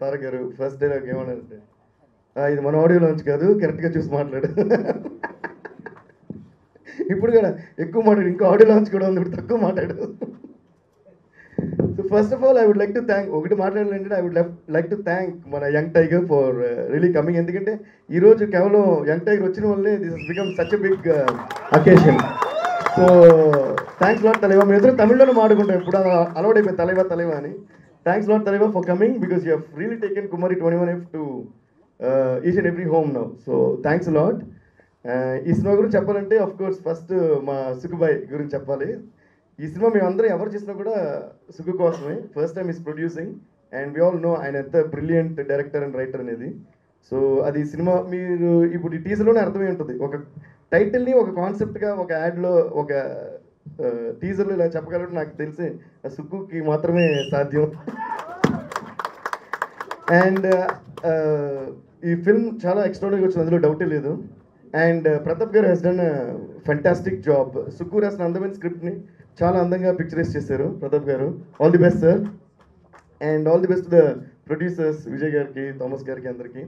తారక్ గారు first dialogue ఏమన్నారంటే ఇది మన ఆడియో లాంచ్ కాదు కరెక్ట్గా చూసి మాట్లాడు. ఇప్పుడు కూడా ఎక్కువ మాట్లాడు ఇంకా ఆడియో లాంచ్ కూడా ఉంది ఇప్పుడు తక్కువ మాట్లాడు. So first of all I would like to thank ఒకటి మాట్లాడాలంటే I would like to thank మన young tiger for really coming ఎందుకంటే ఈరోజు కేవలం యంగ్ టైగర్ వచ్చిన వల్లే this is become such a big occasion so thanks lot Thalaiva మేము ఇద్దరు తమిళలోనే మాడుకుంటాం ఇప్పుడు అలవాటు అయిపోయింది తలైవా తలేవా అని. Thanks lot Thalaiva for coming because you have really taken Kumari twenty one F to each and every home now so thanks lot ఈ cinema గురించి చెప్పాలంటే of course first మా సుఖుబాయ్ గురించి చెప్పాలి. ఈ సినిమా మేమందరం ఎవరు చేసినా కూడా సుఖు కోసమే. First time is producing and we all know ఆయన ఎంత బ్రిలియంట్ డైరెక్టర్ అండ్ రైటర్ అనేది. సో అది సినిమా మీరు ఇప్పుడు ఈ టీజర్లోనే అర్థమై ఉంటుంది. ఒక టైటిల్ని ఒక కాన్సెప్ట్గా ఒక యాడ్లో ఒక uh, టీజర్లో ఇలా చెప్పగలరు నాకు తెలిసి ఆ సుక్కుకి మాత్రమే సాధ్యం. అండ్ ఈ ఫిల్మ్ చాలా ఎక్స్ట్రాడనరీ వచ్చింది. అందులో డౌటే లేదు. And Pratap garu he's done fantastic job Sukku రాసిన అందమైన స్క్రిప్ట్ని చాలా అందంగా పిక్చరైజ్ చేశారు Pratap garu. All the best sir and all the best the producers Vijay గారికి థామస్ గారికి అందరికీ.